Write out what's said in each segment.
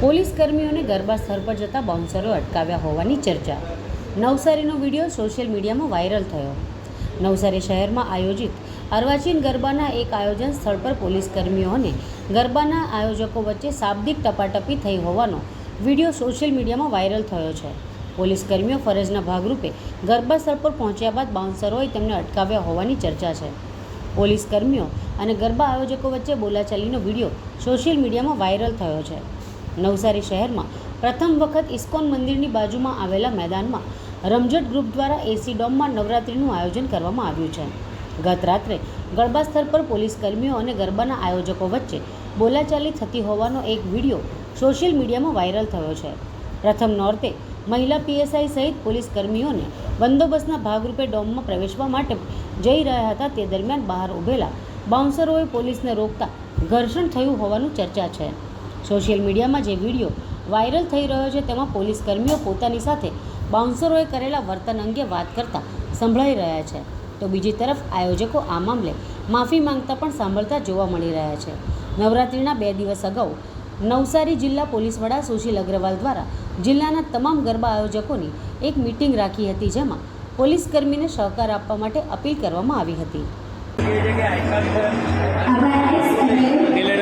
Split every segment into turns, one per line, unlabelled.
Police કર્મીઓને ગરબા સ્થળ પર જતા બાઉન્સરો અટકાવ્યા હોવાની ચર્ચા. નવસારીનો વીડિયો સોશિયલ મીડિયામાં વાયરલ થયો. નવસારી શહેરમાં આયોજિત અર્વાચીન ગરબાના એક આયોજન સ્થળ પર પોલીસ કર્મીઓને ગરબાના આયોજકો વચ્ચે શાબ્દિક ટપાટપી થઈ હોવાનો વીડિયો સોશિયલ મીડિયામાં વાયરલ થયો છે. પોલીસ કર્મીઓ ફરજના ભાગરૂપે ગરબા સ્થળ પર પહોંચ્યા બાદ બાઉન્સરોએ તેમને અટકાવ્યા હોવાની ચર્ચા છે. પોલીસ કર્મીઓ અને ગરબા આયોજકો વચ્ચે બોલાચાલીનો વીડિયો સોશિયલ મીડિયામાં વાયરલ થયો છે. નવસારી શહેરમાં પ્રથમ વખત ઇસ્કોન મંદિરની બાજુમાં આવેલા મેદાનમાં રમઝટ ગ્રુપ દ્વારા એસી ડોમમાં નવરાત્રિનું આયોજન કરવામાં આવ્યું છે. ગત રાત્રે ગરબા સ્થળ પર પોલીસ કર્મીઓ અને ગરબાના આયોજકો વચ્ચે બોલાચાલી થતી હોવાનો એક વીડિયો સોશિયલ મીડિયામાં વાયરલ થયો છે. પ્રથમ નોરતે મહિલા પીએસઆઈ સહિત પોલીસ કર્મીઓને બંદોબસ્તના ભાગરૂપે ડોમમાં પ્રવેશવા માટે જઈ રહ્યા હતા. તે દરમિયાન બહાર ઊભેલા બાઉન્સરોએ પોલીસને રોકતા ઘર્ષણ થયું હોવાનું ચર્ચા છે. સોશિયલ મીડિયામાં જે વીડિયો વાયરલ થઈ રહ્યો છે તેમાં પોલીસ કર્મીઓ પોતાની સાથે બાઉન્સરોએ કરેલા વર્તન અંગે વાત કરતા સંભળાઈ રહ્યા છે. તો બીજી તરફ આયોજકો આ મામલે માફી માંગતા પણ સાંભળતા જોવા મળી રહ્યા છે. નવરાત્રિના બે દિવસ અગાઉ નવસારી જિલ્લા પોલીસ વડા સુશીલ અગ્રવાલ દ્વારા જિલ્લાના તમામ ગરબા આયોજકોની એક મિટિંગ રાખી હતી જેમાં પોલીસ કર્મીને સહકાર આપવા માટે અપીલ કરવામાં આવી હતી.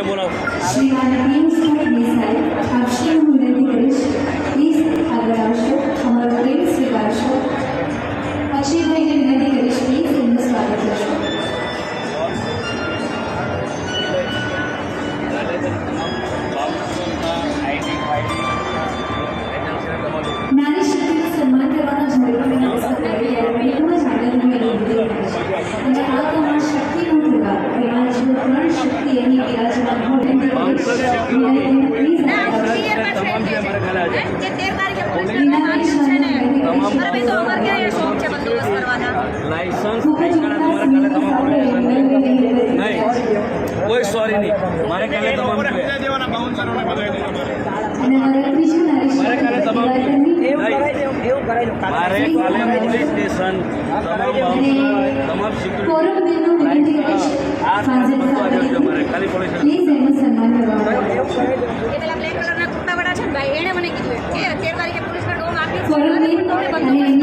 બોલાવો. ઓબ્લિગેશન
નહીં.
નહીં કોઈ સોરી નહીં. મારે કાલે તમામ
મારે
કાલે તમામ
એનું
મને કીધું કે તેર તારીખે પોલીસને ડોમ આપી